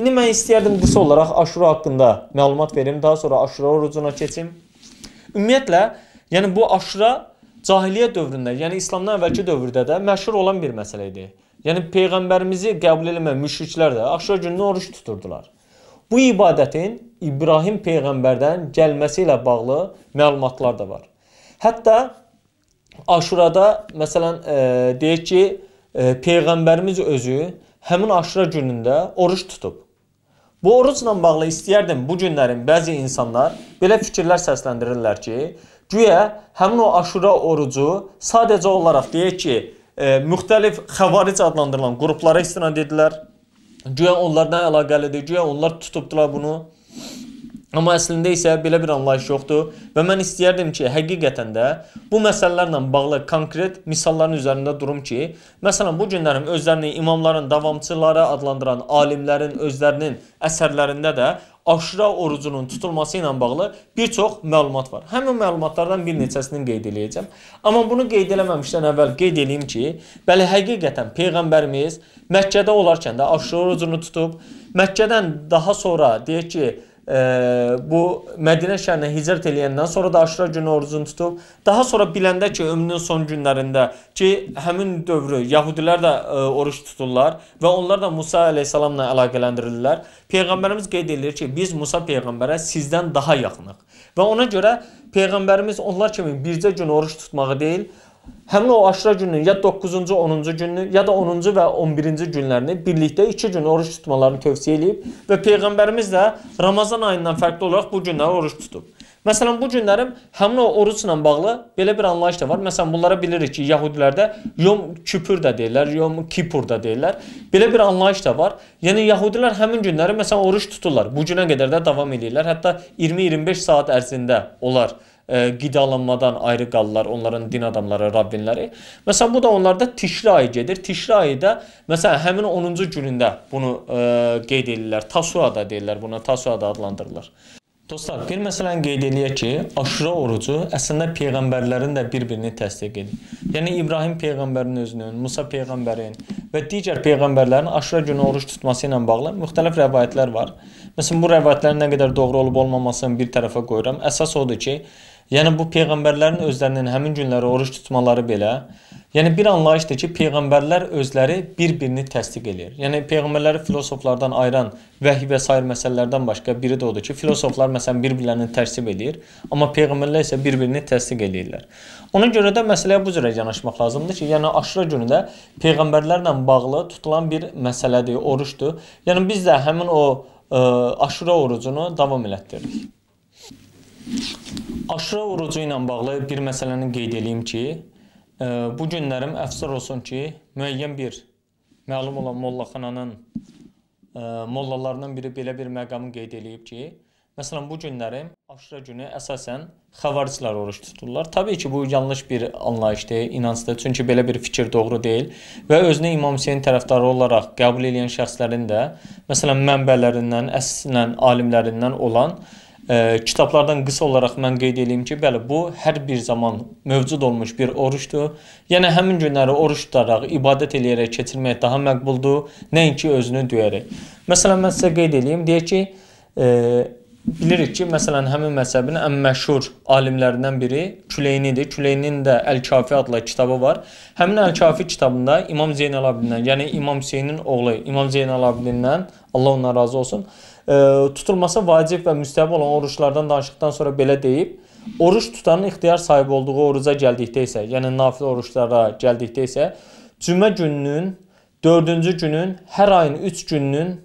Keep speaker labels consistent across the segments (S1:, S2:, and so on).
S1: İndi mən istəyərdim qısa olaraq Aşura haqqında məlumat verim, daha sonra Aşura orucuna keçim. Ümumiyyətlə, yəni bu Aşura cahiliyyə dövründə, yəni İslamdan əvvəlki dövrdə də məşhur olan bir məsələ idi. Yəni peyğəmbərimizi qəbul etməyən müşriklər də Aşura gününü oruç tuturdular. Bu ibadətin İbrahim peyğəmbərdən gəlməsi ilə bağlı məlumatlar da var. Hətta Aşurada məsələn e, deyək ki, e, peyğəmbərimiz özü həmin Aşura günündə oruç tutub. Bu orucla bağlı istəyərdim bu günlərin bəzi insanlar belə fikirlər səsləndirirlər ki, güya həmin o Aşura orucu sadəcə olaraq deyək ki, e, müxtəlif xəvaric adlandırılan qruplara istinad edilər. Güya onlardan əlaqəlidir, güya onlar tutubdular bunu. Amma əslində isə belə bir anlayış yoxdur və mən istəyərdim ki, həqiqətən də bu məsələlərlə bağlı konkret misalların üzərində durum ki, məsələn bu günlərin özlərini imamların davamçıları adlandıran alimlərin özlərinin əsərlərində də aşura orucunun tutulması ilə bağlı bir çox məlumat var. Həmin məlumatlardan bir neçəsini qeyd eləyəcəm. Amma bunu qeyd eləməmişdən əvvəl qeyd eləyim ki, bəli həqiqətən peyğəmbərimiz Məkkədə olarkən də aşura orucunu tutub, Məkkədən daha sonra deyək ki, bu Mədinə şəhərinə hicrət eləyəndən sonra da Aşura günü orucunu tutub. Daha sonra biləndə ki, ömrünün son günlərində ki, həmin dövrü yəhudilər də ə, oruç tuturlar və onlar da Musa əleyhissalamla əlaqələndirirlər. Peyğəmbərimiz qeyd edir ki, biz Musa peyğəmbərə sizdən daha yaxınıq. Və ona görə peyğəmbərimiz onlar kimi bircə gün oruç tutmağı deyil, həmin o aşura gününün ya 9-cu, 10-cu gününü, ya da 10-cu və 11-ci günlərini birlikdə 2 gün oruç tutmalarını tövsiyə eləyib və peyğəmbərimiz də Ramazan ayından fərqli olaraq bu günləri oruç tutub. Məsələn, bu günlərim həmin o orucla bağlı belə bir anlayış da var. Məsələn, bunlara bilirik ki, Yahudilərdə Yom Kipur da deyirlər, Yom Kipur da deyirlər. Belə bir anlayış da var. Yəni Yahudilər həmin günləri məsələn oruç tuturlar. Bu günə qədər də davam edirlər. Hətta 20-25 saat ərzində onlar e, qidalanmadan ayrı qalırlar onların din adamları, rabbinləri. Məsələn, bu da onlarda Tişri ayı gedir. Tişri ayı da məsələn həmin 10-cu günündə bunu e, qeyd edirlər. Tasua da deyirlər buna, Tasua da adlandırırlar. Dostlar, bir məsələni qeyd eləyək ki, aşura orucu əslində peyğəmbərlərin də bir-birini təsdiq edir. Yəni İbrahim peyğəmbərin özünün, Musa peyğəmbərin və digər peyğəmbərlərin aşura günü oruç tutması ilə bağlı müxtəlif rəvayətlər var. Məsələn, bu rəvayətlərin nə qədər doğru olub olmamasını bir tərəfə qoyuram. Əsas odur ki, Yəni bu peyğəmbərlərin özlərinin həmin günləri oruç tutmaları belə, yəni bir anlayışdır ki, peyğəmbərlər özləri bir-birini təsdiq eləyir. Yəni peyğəmbərləri filosoflardan ayıran vəhy və sair məsələlərdən başqa biri də odur ki, filosoflar məsələn bir-birlərini tərsib eləyir, amma peyğəmbərlər isə bir-birini təsdiq eləyirlər. Ona görə də məsələyə bu cürə yanaşmaq lazımdır ki, yəni Aşura günü də peyğəmbərlərlə bağlı tutulan bir məsələdir, oruçdur. Yəni biz də həmin o ə, Aşura orucunu davam elətdiririk. Aşura orucu ilə bağlı bir məsələni qeyd edeyim ki, e, bu günlərim əfsər olsun ki, müəyyən bir məlum olan mollaxananın e, mollalarından biri belə bir məqamı qeyd eləyib ki, məsələn bu günlərim Aşura günü əsasən xəvariclər oruç tuturlar. Təbii ki, bu yanlış bir anlayışdır, inancdır. Çünki belə bir fikir doğru deyil və özünü İmam Hüseyn tərəfdarı olaraq qəbul edən şəxslərin də məsələn mənbələrindən, əslən alimlərindən olan e, kitablardan qısa olaraq mən qeyd edeyim ki, bəli, bu hər bir zaman mövcud olmuş bir oruçdur. Yəni həmin günləri oruç tutaraq, ibadət eləyərək keçirmək daha məqbuldur, nəinki özünü döyərək. Məsələn, mən sizə qeyd edeyim, deyək ki, e, bilirik ki, məsələn, həmin məzhəbin ən məşhur alimlərindən biri Küleynidir. Küleyninin də Əl-Kafi adlı kitabı var. Həmin Əl-Kafi kitabında İmam Zeynəl Abidindən, yəni İmam Hüseynin oğlu İmam Zeynəl Abidindən Allah ondan razı olsun, tutulması vacib və müstəhəb olan oruçlardan danışdıqdan sonra belə deyib, oruç tutanın ixtiyar sahibi olduğu oruca gəldikdə isə, yəni nafilə oruçlara gəldikdə isə cümə gününün 4-cü günün, hər ayın 3 gününün,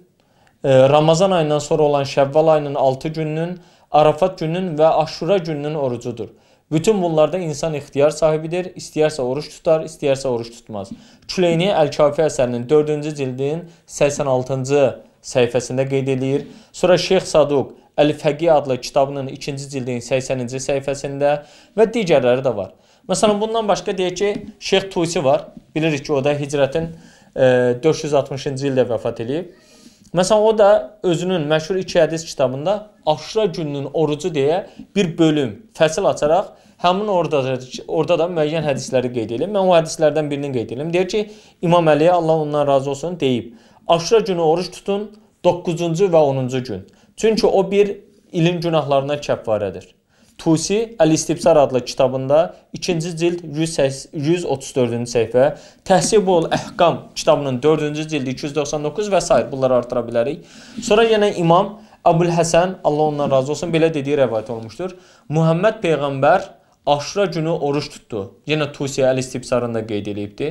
S1: Ramazan ayından sonra olan Şəvval ayının 6 gününün, Arafat gününün və Aşura gününün orucudur. Bütün bunlarda insan ixtiyar sahibidir. İstəyərsə oruç tutar, istəyərsə oruç tutmaz. Küleyni Əl-Kafi əsərinin 4-cü cildin 86-cı səhifəsində qeyd eləyir. Sonra Şeyx Saduq Əl-Fəqi adlı kitabının 2-ci cildin 80-ci səhifəsində və digərləri də var. Məsələn, bundan başqa deyək ki, Şeyx Tusi var. Bilirik ki, o da hicrətin e, 460-cı ildə vəfat edib. Məsələn, o da özünün məşhur iki hədis kitabında Aşura gününün orucu deyə bir bölüm, fəsil açaraq Həmin orada orada da müəyyən hədisləri qeyd edir. Mən o hədislərdən birini qeyd edirəm. Deyir ki, İmam Əli Allah ondan razı olsun deyib: "Aşura günü oruç tutun, 9-cu və 10-cu gün. Çünki o bir ilin günahlarına kəffarədir." Tusi Əl-İstibsar adlı kitabında 2-ci cild 134-cü səhifə, Təhsibul Əhkam kitabının 4-cü cildi 299 və s. bunları artıra bilərik. Sonra yenə İmam Əbul Həsən, Allah ondan razı olsun, belə dediyi rəvayət olmuşdur. Muhammed peyğəmbər Aşura günü oruç tutdu. Yenə Tusi Əl-İstibsarında qeyd edibdi.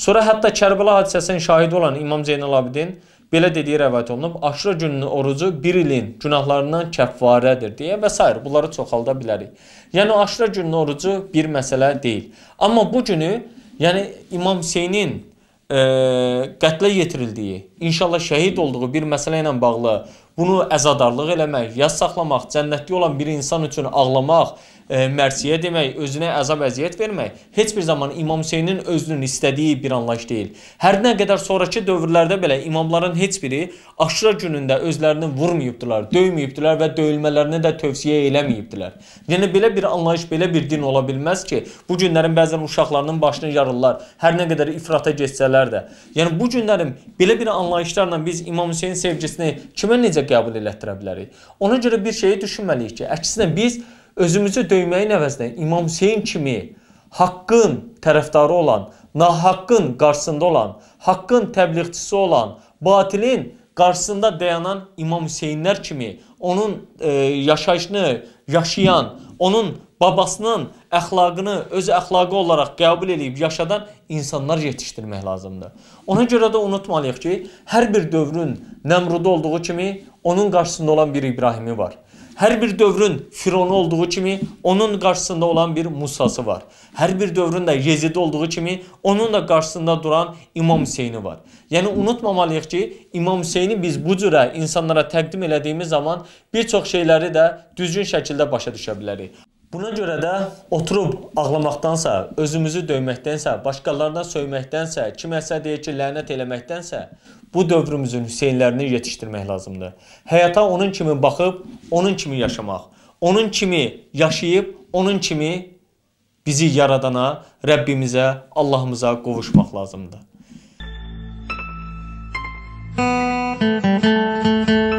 S1: Sonra hətta Kərbəla hadisəsinin şahidi olan İmam Zeynal Abidin belə dediyi rəvayət olunub. Aşura gününün orucu bir ilin günahlarından kəffarədir deyə və s. bunları çoxalda bilərik. Yəni Aşura gününün orucu bir məsələ deyil. Amma bu günü, yəni İmam Hüseynin e, qətlə yetirildiyi, inşallah şəhid olduğu bir məsələ ilə bağlı bunu əzadarlıq eləmək, yas saxlamaq, cənnətli olan bir insan üçün ağlamaq, mərsiyə demək, özünə əzab əziyyət vermək heç bir zaman İmam Hüseynin özünün istədiyi bir anlayış deyil. Hər nə qədər sonrakı dövrlərdə belə imamların heç biri Aşura günündə özlərini vurmayıbdılar, döyməyibdilər və döyülmələrini də tövsiyə eləməyibdilər. Yəni belə bir anlayış, belə bir din ola bilməz ki, bu günlərin bəzən uşaqlarının başını yarırlar, hər nə qədər ifrata geçsələr də. Yəni bu günlərin belə bir anlayışlarla biz İmam Hüseyn sevgisini kimə necə qəbul elətdirə bilərik? Ona görə bir şeyi düşünməliyik ki, əksinə biz özümüzü döyməyin əvəzinə İmam Hüseyn kimi haqqın tərəfdarı olan, nahaqqın qarşısında olan, haqqın təbliğçisi olan, batilin qarşısında dayanan İmam Hüseynlər kimi onun e, yaşayışını yaşayan, onun babasının əxlaqını öz əxlaqı olaraq qəbul edib yaşadan insanlar yetişdirmək lazımdır. Ona görə də unutmalıyıq ki, hər bir dövrün Nəmrudu olduğu kimi onun qarşısında olan bir İbrahimi var. Hər bir dövrün Fironu olduğu kimi onun qarşısında olan bir Musası var. Hər bir dövrün də Yezidi olduğu kimi onun da qarşısında duran İmam Hüseyni var. Yəni unutmamalıyıq ki, İmam Hüseyni biz bu cürə insanlara təqdim elədiyimiz zaman bir çox şeyləri də düzgün şəkildə başa düşə bilərik. Buna görə də oturub ağlamaqdansa, özümüzü döyməkdənsə, başqalarına söyməkdənsə, kiməsə deyək ki, lənət eləməkdənsə, bu dövrümüzün Hüseynlərini yetişdirmək lazımdır. Həyata onun kimi baxıb, onun kimi yaşamaq, onun kimi yaşayıb, onun kimi bizi yaradana, Rəbbimizə, Allahımıza qovuşmaq lazımdır. Müzik